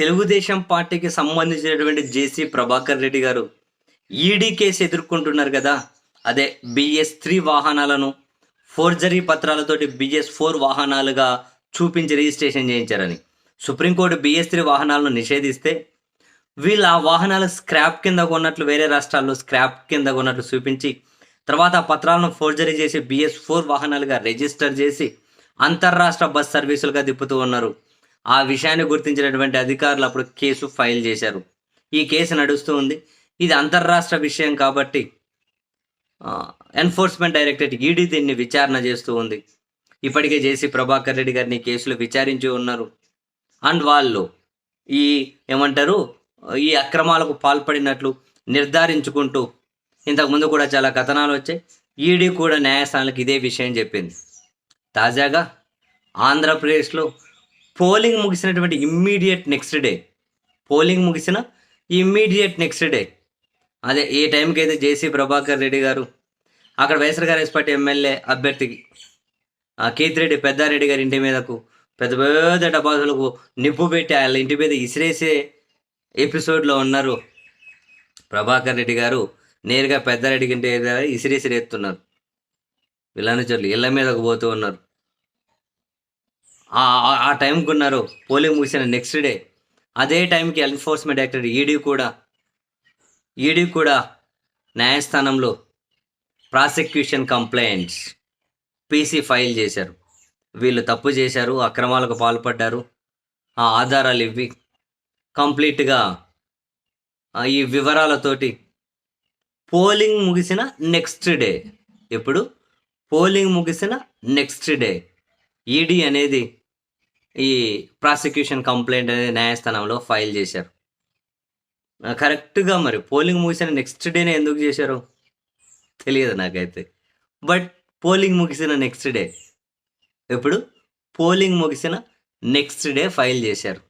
తెలుగుదేశం పార్టీకి సంబంధించినటువంటి జేసీ ప్రభాకర్ రెడ్డి గారు ఈడీ కేసు ఎదుర్కొంటున్నారు కదా. అదే బిఎస్ త్రీ వాహనాలను ఫోర్జరీ పత్రాలతోటి బిఎస్ ఫోర్ వాహనాలుగా చూపించి రిజిస్ట్రేషన్ చేయించారని. సుప్రీంకోర్టు బిఎస్ త్రీ వాహనాలను నిషేధిస్తే వీళ్ళు ఆ వాహనాలు స్క్రాప్ కింద కొన్నట్లు వేరే రాష్ట్రాల్లో స్క్రాప్ కింద కొన్నట్లు చూపించి తర్వాత ఆ పత్రాలను ఫోర్జరీ చేసి బిఎస్ ఫోర్ వాహనాలుగా రిజిస్టర్ చేసి అంతర్రాష్ట్ర బస్ సర్వీసులుగా తిప్పుతూ ఉన్నారు. ఆ విషయాన్ని గుర్తించినటువంటి అధికారులు అప్పుడు కేసు ఫైల్ చేశారు. ఈ కేసు నడుస్తూ ఉంది. ఇది అంతర్రాష్ట్ర విషయం కాబట్టి ఎన్ఫోర్స్మెంట్ డైరెక్టరేట్ ఈడీ దీన్ని విచారణ చేస్తూ ఉంది. ఇప్పటికే జేసీ ప్రభాకర్ రెడ్డి గారిని కేసులు విచారించి ఉన్నారు. అండ్ వాళ్ళు ఈ ఏమంటారు ఈ అక్రమాలకు పాల్పడినట్లు నిర్ధారించుకుంటూ ఇంతకుముందు కూడా చాలా కథనాలు వచ్చాయి. ఈడీ కూడా న్యాయస్థానాలకు ఇదే విషయం చెప్పింది. తాజాగా ఆంధ్రప్రదేశ్లో పోలింగ్ ముగిసినటువంటి ఇమ్మీడియట్ నెక్స్ట్ డే పోలింగ్ ముగిసిన ఇమ్మీడియట్ నెక్స్ట్ డే అదే ఏ టైంకి అయితే జేసీ ప్రభాకర్ రెడ్డి గారు అక్కడ వైఎస్ఆర్ కాంగ్రెస్ పార్టీ ఎమ్మెల్యే అభ్యర్థికి ఆ కీర్తిరెడ్డి పెద్దారెడ్డి గారి ఇంటి మీదకు పెద్ద పెద్ద డబ్బాసులకు నిప్పు పెట్టి వాళ్ళ ఇంటి మీద ఇసిరేసే ఎపిసోడ్లో ఉన్నారు ప్రభాకర్ రెడ్డి గారు. నేరుగా పెద్దారెడ్డి ఇంటి ఇసిరేసిరేస్తున్నారు వీళ్ళని ఇళ్ళ మీదకు పోతూ ఉన్నారు. ఆ టైంకి ఉన్నారు. పోలింగ్ ముగిసిన నెక్స్ట్ డే అదే టైంకి ఎన్ఫోర్స్మెంట్ డైరెక్టర్ ఈడీ కూడా ఈడీ కూడా న్యాయస్థానంలో ప్రాసిక్యూషన్ కంప్లైంట్స్ పీసీ ఫైల్ చేశారు. వీళ్ళు తప్పు చేశారు అక్రమాలకు పాల్పడ్డారు. ఆ ఆధారాలు ఇవ్వి కంప్లీట్గా ఈ వివరాలతోటి పోలింగ్ ముగిసిన నెక్స్ట్ డే ఇప్పుడు పోలింగ్ ముగిసిన నెక్స్ట్ డే ఈడీ అనేది ఈ ప్రాసిక్యూషన్ కంప్లైంట్ అనేది న్యాయస్థానంలో ఫైల్ చేశారు. కరెక్ట్గా మరి పోలింగ్ ముగిసిన నెక్స్ట్ డేనే ఎందుకు చేశారు? తెలియదు నాకైతే. బట్ పోలింగ్ ముగిసిన నెక్స్ట్ డే ఇప్పుడు పోలింగ్ ముగిసిన నెక్స్ట్ డే ఫైల్ చేశారు.